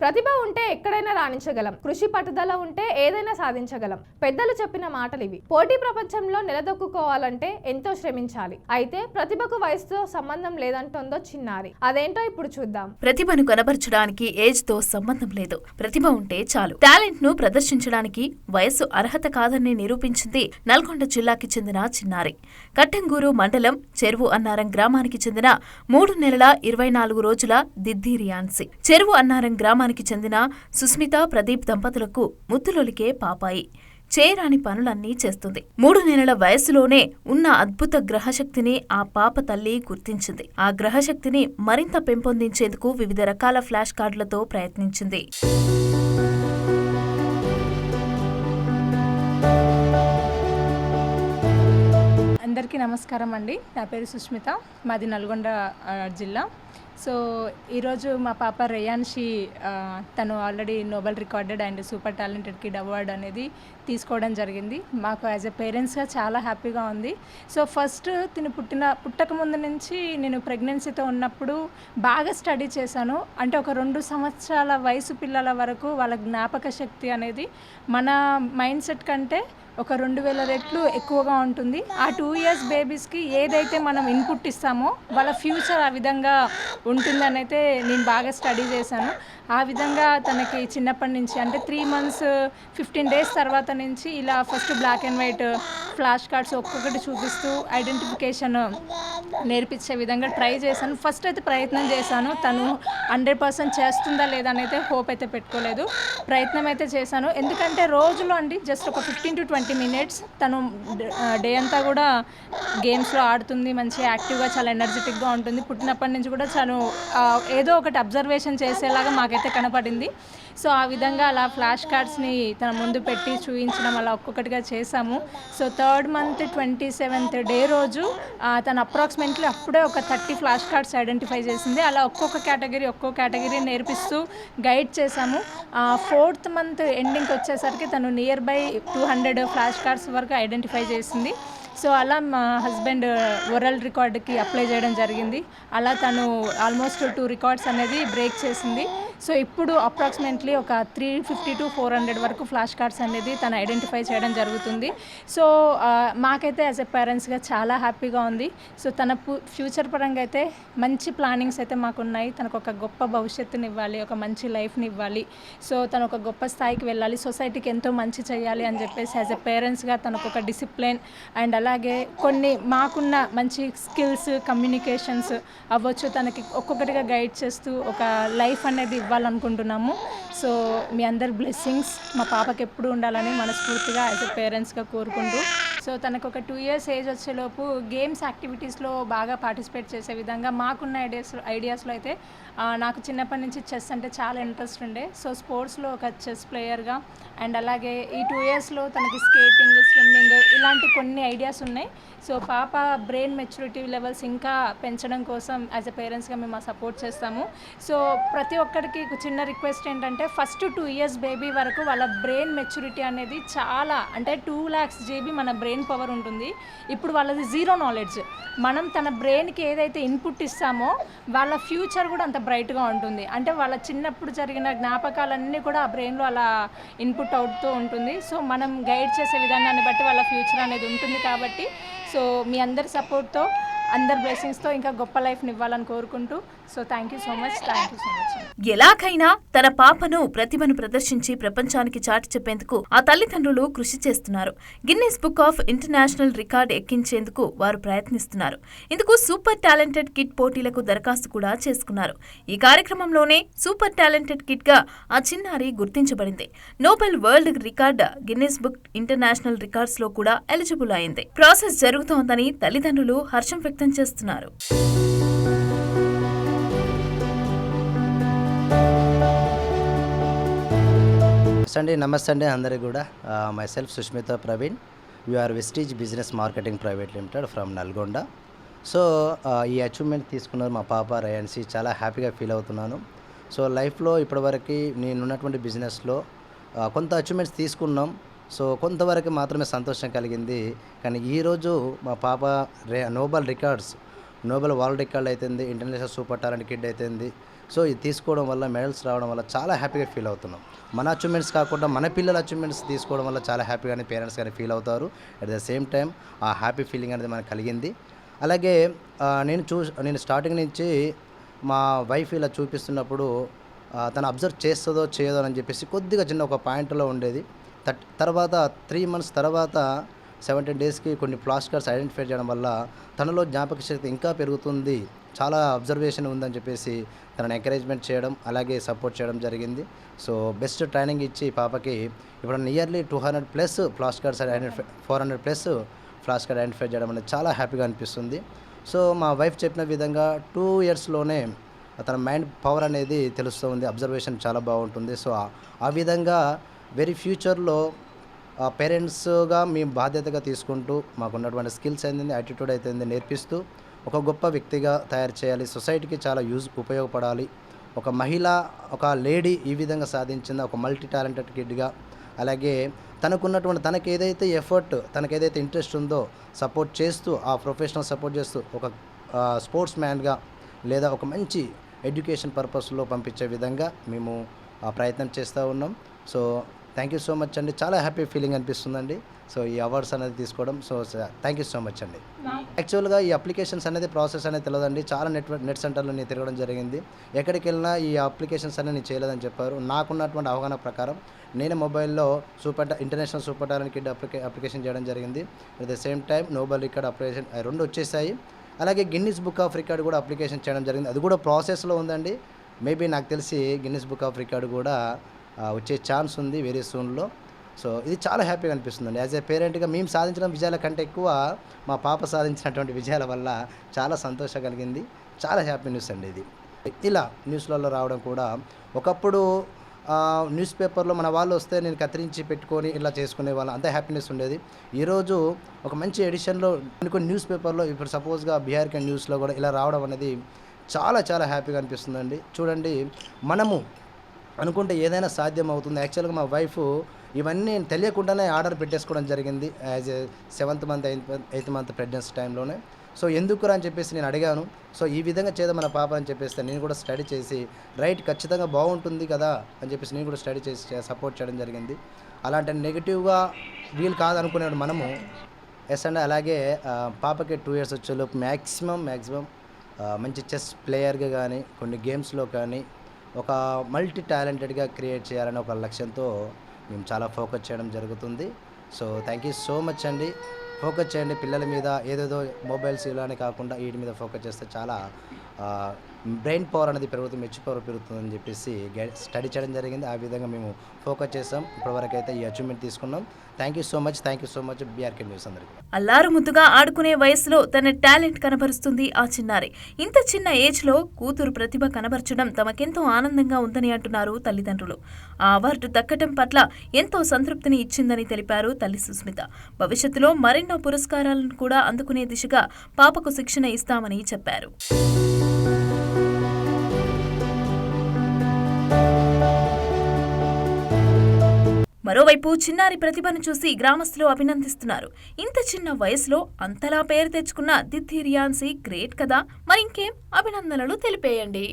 ప్రతిభ ఉంటే ఎక్కడైనా రాణించగలం. కృషి పట్టుదల ఉంటే ఏదైనా సాధించగలం. పెద్దలు చెప్పిన మాటలు ఇవి పోటీ ప్రపంచంలో నిలదొక్కుకోవాలంటే ఎంతో శ్రమించాలి. అయితే ప్రతిభకు వయసుతో సంబంధం లేదంటుందో చిన్నారి. అదేంటో ఇప్పుడు చూద్దాం. ప్రతిభను కనబరచడానికి ఏజ్తో సంబంధం లేదు. ప్రతిభ ఉంటే చాలు. టాలెంట్ను ప్రదర్శించడానికి వయసు అర్హత కాదని నిరూపించింది నల్గొండ జిల్లాకి చెందిన చిన్నారి. కట్టంగూరు మండలం చెరువు అన్నారం గ్రామానికి చెందిన మూడు నెలల ఇరవై నాలుగు రోజుల దిద్ది రియాన్సి. చెరువు అన్నారం గ్రామానికి చెందిన సుస్మిత ప్రదీప్ దంపతులకు ముద్దులొలికే పాపాయి. చేయరాని పనులన్నీ చేస్తుంది. మూడు నెలల వయసులోనే ఉన్న అద్భుత గ్రహశక్తిని ఆ పాప తల్లి గుర్తించింది. ఆ గ్రహశక్తిని మరింత పెంపొందించేందుకు వివిధ రకాల ఫ్లాష్ కార్డులతో ప్రయత్నించింది. అందరికీ నమస్కారం అండి. నా పేరు సుస్మిత. మాది నల్గొండ జిల్లా. సో ఈరోజు మా పాప రేయాన్షి తను already Nobel recorded and super talented kid award అనేది తీసుకోవడం జరిగింది. మాకు యాజ్ ఎ పేరెంట్స్గా చాలా హ్యాపీగా ఉంది. సో ఫస్ట్ తిను పుట్టిన పుట్టక ముందు నుంచి నేను ప్రెగ్నెన్సీతో ఉన్నప్పుడు బాగా స్టడీ చేశాను. అంటే ఒక రెండు సంవత్సరాల వయసు పిల్లల వరకు వాళ్ళ జ్ఞాపక శక్తి అనేది మన మైండ్ సెట్ కంటే ఒక రెండు వేల రెట్లు ఎక్కువగా ఉంటుంది. ఆ టూ ఇయర్స్ బేబీస్కి ఏదైతే మనం ఇన్పుట్ ఇస్తామో వాళ్ళ ఫ్యూచర్ ఆ విధంగా ఉంటుందని అయితే నేను బాగా స్టడీ చేశాను. ఆ విధంగా తనకి చిన్నప్పటి నుంచి అంటే త్రీ మంత్స్ ఫిఫ్టీన్ డేస్ తర్వాత నుంచి ఇలా first black and white flash cards ఒక్కొక్కటి చూపిస్తూ ఐడెంటిఫికేషన్ నేర్పించే విధంగా ట్రై చేశాను. ఫస్ట్ అయితే ప్రయత్నం చేశాను. తను హండ్రెడ్ పర్సెంట్ చేస్తుందా లేదా అని అయితే హోప్ అయితే పెట్టుకోలేదు. ప్రయత్నం అయితే చేశాను. ఎందుకంటే రోజులో అండి జస్ట్ ఒక ఫిఫ్టీన్ టు ట్వంటీ మినిట్స్ తను డే అంతా కూడా గేమ్స్లో ఆడుతుంది మంచి యాక్టివ్గా చాలా ఎనర్జెటిక్గా ఉంటుంది. పుట్టినప్పటి నుంచి కూడా తను ఏదో ఒకటి అబ్జర్వేషన్ చేసేలాగా మాకైతే కనపడింది. సో ఆ విధంగా అలా ఫ్లాష్ కార్డ్స్ని తన ముందు పెట్టి చూపించడం అలా ఒక్కొక్కటిగా చేశాము. So third month twenty seventh day రోజు తను అప్రాక్సిమేట్లీ అప్పుడే ఒక థర్టీ ఫ్లాష్ కార్డ్స్ ఐడెంటిఫై చేసింది. అలా ఒక్కొక్క కేటగిరీ ఒక్కో కేటగిరీ నేర్పిస్తూ గైడ్ చేశాము. ఫోర్త్ మంత్ ఎండింగ్కి వచ్చేసరికి తను near by two hundred flash cards వరకు ఐడెంటిఫై చేసింది. సో అలా మా హస్బెండ్ వరల్డ్ రికార్డ్కి అప్లై చేయడం జరిగింది. అలా తను ఆల్మోస్ట్ టూ రికార్డ్స్ అనేది బ్రేక్ చేసింది. సో ఇప్పుడు అప్రాక్సిమేట్లీ ఒక three fifty to four hundred వరకు ఫ్లాష్ కార్డ్స్ అనేది తను ఐడెంటిఫై చేయడం జరుగుతుంది. సో మాకైతే యాజ్ ఎ పేరెంట్స్గా చాలా హ్యాపీగా ఉంది. సో తన ఫ్యూచర్ పరంగా అయితే మంచి ప్లానింగ్స్ అయితే మాకున్నాయి. తనకు ఒక గొప్ప భవిష్యత్తుని ఇవ్వాలి ఒక మంచి లైఫ్ని ఇవ్వాలి. సో తను ఒక గొప్ప స్థాయికి వెళ్ళాలి సొసైటీకి ఎంతో మంచి చేయాలి అని చెప్పేసి యాజ్ ఎ పేరెంట్స్గా తనకు ఒక డిసిప్లిన్ అండ్ అలా అలాగే కొన్ని మాకున్న మంచి స్కిల్స్ కమ్యూనికేషన్స్ అవ్వచ్చు. తనకి ఒక్కొక్కటిగా గైడ్ చేస్తూ ఒక లైఫ్ అనేది ఇవ్వాలనుకుంటున్నాము. సో మీ అందరి బ్లెస్సింగ్స్ మా పాపకి ఎప్పుడు ఉండాలని మనస్ఫూర్తిగా యాజ్ ఎ పేరెంట్స్గా కోరుకుంటూ సో తనకు ఒక టూ ఇయర్స్ ఏజ్ వచ్చేలోపు గేమ్స్ యాక్టివిటీస్లో బాగా పార్టిసిపేట్ చేసే విధంగా మాకున్న ఐడియాస్ ఐడియాస్లో అయితే నాకు చిన్నప్పటి నుంచి చెస్ అంటే చాలా ఇంట్రెస్ట్ ఉండే. సో స్పోర్ట్స్లో ఒక చెస్ ప్లేయర్గా అండ్ అలాగే ఈ టూ ఇయర్స్లో తనకి స్కేటింగ్ స్విమ్మింగ్ ఇలాంటి కొన్ని ఐడియాస్ ఉన్నాయి. సో పాప బ్రెయిన్ మెచ్యూరిటీ లెవెల్స్ ఇంకా పెంచడం కోసం యాజ్ ఎ పేరెంట్స్గా మేము సపోర్ట్ చేస్తాము. సో ప్రతి ఒక్కరికి చిన్న రిక్వెస్ట్ ఏంటంటే ఫస్ట్ టూ ఇయర్స్ బేబీ వరకు వాళ్ళ బ్రెయిన్ మెచ్యూరిటీ అనేది చాలా అంటే టూ ల్యాక్స్ జీబీ మన బ్రెయిన్ బ్రెయిన్ పవర్ ఉంటుంది. ఇప్పుడు వాళ్ళది జీరో నాలెడ్జ్. మనం తన బ్రెయిన్కి ఏదైతే ఇన్పుట్ ఇస్తామో వాళ్ళ ఫ్యూచర్ కూడా అంత బ్రైట్గా ఉంటుంది. అంటే వాళ్ళ చిన్నప్పుడు జరిగిన జ్ఞాపకాలన్నీ కూడా ఆ బ్రెయిన్లో అలా ఇన్పుట్ అవుతూ ఉంటుంది. సో మనం గైడ్ చేసే విధానాన్ని బట్టి వాళ్ళ ఫ్యూచర్ అనేది ఉంటుంది కాబట్టి సో మీ అందరి సపోర్ట్తో అందరి బ్లెస్సింగ్స్తో ఇంకా గొప్ప లైఫ్ని ఇవ్వాలని కోరుకుంటూ so thank you so much thank you so much ఎలాగైనా తన పాపను ప్రతిభను ప్రదర్శించి ప్రపంచానికి చాటి చెప్పేందుకు ఆ తల్లిదండ్రులు కృషి చేస్తున్నారు. Guinness book of international record ఎక్కించేందుకు వారు ప్రయత్నిస్తున్నారు. ఇందుకు సూపర్ టాలెంటెడ్ కిడ్ పోటీలకు దరఖాస్తు కూడా చేసుకున్నారు. ఈ కార్యక్రమంలోనే సూపర్ టాలెంటెడ్ కిడ్గా ఆ చిన్నారి గుర్తించబడింది. Nobel world record Guinness book international రికార్డ్స్లో కూడా ఎలిజిబుల్ అయింది. ప్రాసెస్ జరుగుతోందని తల్లిదండ్రులు హర్షం వ్యక్తం చేస్తున్నారు. అండి నమస్తే అండి అందరికి కూడా. Myself Sushmitha Praveen. UR Vestige business marketing private limited from Nalgonda so ఈ అచీవ్మెంట్ తీసుకున్నారు మా పాప రయాన్సీ చాలా హ్యాపీగా ఫీల్ అవుతున్నాను. సో లైఫ్లో ఇప్పటివరకు నేనున్నటువంటి బిజినెస్లో కొంత అచీవ్మెంట్స్ తీసుకున్నాం. సో కొంతవరకు మాత్రమే సంతోషం కలిగింది. కానీ ఈరోజు మా పాప రే Nobel records Nobel world record అవుతుంది ఇంటర్నేషనల్ సూపర్ టాలెంట్ కిడ్ అవుతుంది సో ఇది తీసుకోవడం వల్ల మెడల్స్ రావడం వల్ల చాలా హ్యాపీగా ఫీల్ అవుతున్నాం. మన అచీవ్మెంట్స్ కాకుండా మన పిల్లల అచీవ్మెంట్స్ తీసుకోవడం వల్ల చాలా హ్యాపీగానే పేరెంట్స్ కానీ ఫీల్ అవుతారు. అట్ ద సేమ్ టైం ఆ హ్యాపీ ఫీలింగ్ అనేది మనకు కలిగింది. అలాగే నేను చూ నేను స్టార్టింగ్ నుంచి మా వైఫ్ ఇలా చూపిస్తున్నప్పుడు తను అబ్జర్వ్ చేస్తుందో చేయదో అని చెప్పేసి కొద్దిగా చిన్న ఒక పాయింట్లో ఉండేది. తట్ తర్వాత త్రీ మంత్స్ తర్వాత సెవెంటీన్ డేస్కి కొన్ని ఫ్లాష్ కార్డ్స్ ఐడెంటిఫై చేయడం వల్ల తనలో జ్ఞాపక శక్తి ఇంకా పెరుగుతుంది. చాలా అబ్జర్వేషన్ ఉందని చెప్పేసి తనని ఎంకరేజ్మెంట్ చేయడం అలాగే సపోర్ట్ చేయడం జరిగింది. సో బెస్ట్ ట్రైనింగ్ ఇచ్చి పాపకి ఇప్పుడు nearly two hundred plus flash cards identify four hundred plus flash card identify చేయడం అనేది చాలా హ్యాపీగా అనిపిస్తుంది. సో మా వైఫ్ చెప్పిన విధంగా టూ ఇయర్స్లోనే తన మైండ్ పవర్ అనేది తెలుస్తూ ఉంది అబ్జర్వేషన్ చాలా బాగుంటుంది. సో ఆ విధంగా వెరీ ఫ్యూచర్లో పేరెంట్స్గా మేము బాధ్యతగా తీసుకుంటూ మాకున్నటువంటి స్కిల్స్ ఏంది యాటిట్యూడ్ అయితే నేర్పిస్తూ ఒక గొప్ప వ్యక్తిగా తయారు చేయాలి. సొసైటీకి చాలా యూజ్ ఉపయోగపడాలి. ఒక మహిళ ఒక లేడీ ఈ విధంగా సాధించింది ఒక మల్టీ టాలెంటెడ్ కిడ్గా అలాగే తనకున్నటువంటి తనకి ఏదైతే ఎఫర్ట్ తనకి ఏదైతే ఇంట్రెస్ట్ ఉందో సపోర్ట్ చేస్తూ ఆ ప్రొఫెషనల్ సపోర్ట్ చేస్తూ ఒక స్పోర్ట్స్ మ్యాన్గా లేదా ఒక మంచి ఎడ్యుకేషన్ పర్పస్లో పంపించే విధంగా మేము ప్రయత్నం చేస్తూ ఉన్నాం. So thank you so much అండి. చాలా హ్యాపీ ఫీలింగ్ అనిపిస్తుందండి. సో ఈ అవార్డ్స్ అనేది తీసుకోవడం. So thank you so much అండి. యాక్చువల్గా ఈ అప్లికేషన్స్ అనేది ప్రాసెస్ అనేది తెలియదండి చాలా నెట్వర్క్ నెట్ సెంటర్లో నేను తిరగడం జరిగింది. ఎక్కడికి వెళ్ళినా ఈ అప్లికేషన్స్ అనేది నేను చేయలేదని చెప్పారు. నాకున్నటువంటి అవగాహన ప్రకారం నేను మొబైల్లో super international super talent kid అప్లికే application చేయడం జరిగింది. At the same time Nobel record application రెండు వచ్చేసాయి. అలాగే గిన్నిస్ బుక్ ఆఫ్ రికార్డ్ కూడా అప్లికేషన్ చేయడం జరిగింది. అది కూడా ప్రాసెస్లో ఉందండి. మేబీ నాకు తెలిసి గిన్నిస్ బుక్ ఆఫ్ రికార్డ్ కూడా వచ్చే ఛాన్స్ ఉంది వెరీ సూన్లో సో ఇది చాలా హ్యాపీగా అనిపిస్తుందండి. యాజ్ ఏ పేరెంట్గా మేము సాధించిన విజయాల కంటే ఎక్కువ మా పాప సాధించినటువంటి విజయాల వల్ల చాలా సంతోషం కలిగింది. చాలా హ్యాపీ న్యూస్ అండి ఇది. ఇలా న్యూస్లలో రావడం కూడా ఒకప్పుడు న్యూస్ పేపర్లో మన వాళ్ళు వస్తే నేను కత్తిరించి పెట్టుకొని ఇలా చేసుకునే వాళ్ళం. అంత హ్యాపీనెస్ ఉండేది. ఈరోజు ఒక మంచి ఎడిషన్లో కొన్ని కొన్ని న్యూస్ పేపర్లో ఇప్పుడు సపోజ్గా బీహార్ న్యూస్లో కూడా ఇలా రావడం అనేది చాలా చాలా హ్యాపీగా అనిపిస్తుందండి. చూడండి మనము అనుకుంటే ఏదైనా సాధ్యం అవుతుంది యాక్చువల్గా మా వైఫ్ ఇవన్నీ తెలియకుండానే ఆర్డర్ పెట్టేసుకోవడం జరిగింది. As a seventh month eighth month pregnancy టైంలోనే. సో ఎందుకురా అని చెప్పేసి నేను అడిగాను. సో ఈ విధంగా చేద్దాం మన పాప అని చెప్పేస్తే నేను కూడా స్టడీ చేసి రైట్ ఖచ్చితంగా బాగుంటుంది కదా అని చెప్పేసి నేను కూడా స్టడీ చేసి సపోర్ట్ చేయడం జరిగింది. అలాంటి నెగిటివ్గా వీలు కాదనుకునేవాడు మనము. ఎస్ అండ్ అలాగే పాపకి టూ ఇయర్స్ వచ్చేలోపు మ్యాక్సిమం మ్యాక్సిమం మంచి చెస్ ప్లేయర్గా కానీ కొన్ని గేమ్స్లో కానీ ఒక మల్టీ టాలెంటెడ్గా క్రియేట్ చేయాలని ఒక లక్ష్యంతో మేము చాలా ఫోకస్ చేయడం జరుగుతుంది. So thank you so much అండి. ఫోకస్ చేయండి పిల్లల మీద ఏదేదో మొబైల్స్ ఇలానే కాకుండా వీటి మీద ఫోకస్ చేస్తే చాలా బ్రెయిన్ పవర్ అనేది పెరుగుతుంది మెచ్చి పవర్ పెరుగుతుందని చెప్పేసి స్టడీ చేయడం జరిగింది. ఆ విధంగా మేము ఫోకస్ చేసాం. ఇప్పటివరకు అయితే ఈ అచీవ్మెంట్ తీసుకున్నాం. Thank you so much. Thank you so much BRK news అందరికీ. అల్లారు ముద్దుగా ఆడుకునే వయసులో తన టాలెంట్ కనబరుస్తుంది ఆ చిన్నారి. ఇంత చిన్న ఏజ్లో కూతురు ప్రతిభ కనబరచడం తమకెంతో ఆనందంగా ఉందని అంటున్నారు తల్లిదండ్రులు. ఆ అవార్డు దక్కటం పట్ల ఎంతో సంతృప్తిని ఇచ్చిందని తెలిపారు తల్లి సుస్మిత. భవిష్యత్తులో మరెన్నో పురస్కారాలను కూడా అందుకునే దిశగా పాపకు శిక్షణ ఇస్తామని చెప్పారు. మరోవైపు చిన్నారి ప్రతిభను చూసి గ్రామస్తులు అభినందిస్తున్నారు. ఇంత చిన్న వయసులో అంతలా పేరు తెచ్చుకున్న దిద్ధి రియాన్సీ గ్రేట్ కదా! మరింకేం అభినందనలు తెలిపేయండి.